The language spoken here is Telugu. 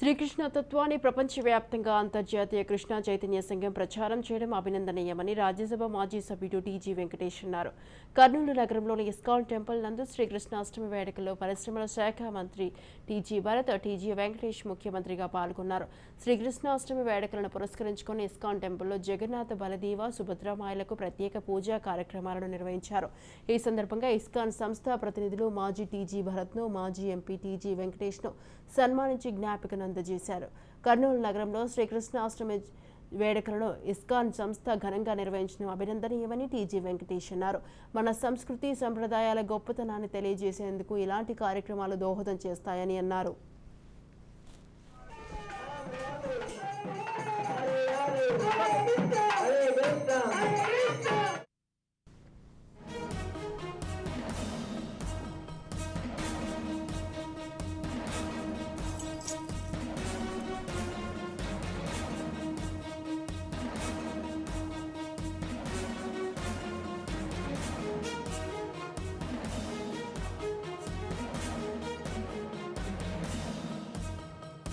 శ్రీకృష్ణ తత్వాన్ని ప్రపంచవ్యాప్తంగా అంతర్జాతీయ కృష్ణ చైతన్య సంఘం ప్రచారం చేయడం అభినందనీయమని రాజ్యసభ మాజీ సభ్యుడు టీజీ వెంకటేష్ అన్నారు. కర్నూలు నగరంలోని ఇస్కాన్ టెంపుల్ నందు శ్రీకృష్ణాష్టమి వేడుకల్లో పరిశ్రమల శాఖ మంత్రి టీజీ భరత్ టీజీ వెంకటేష్ ముఖ్యమంత్రిగా పాల్గొన్నారు. శ్రీకృష్ణాష్టమి వేడుకలను పురస్కరించుకుని ఇస్కాన్ టెంపుల్లో జగన్నాథ బలదేవ సుభద్రమాయలకు ప్రత్యేక పూజా కార్యక్రమాలను నిర్వహించారు. ఈ సందర్భంగా ఇస్కాన్ సంస్థ ప్రతినిధులు మాజీ టీజీ భరత్ను మాజీ ఎంపీ టీజీ వెంకటేష్ను సన్మానించి జ్ఞాపికను అందజేశారు. కర్నూలు నగరంలో శ్రీకృష్ణాష్టమి వేడుకలను ఇస్కాన్ సంస్థ ఘనంగా నిర్వహించడం అభినందనీయమని టీజీ వెంకటేష్ అన్నారు. మన సంస్కృతి సంప్రదాయాల గొప్పతనాన్ని తెలియజేసేందుకు ఇలాంటి కార్యక్రమాలు దోహదం చేస్తాయని అన్నారు.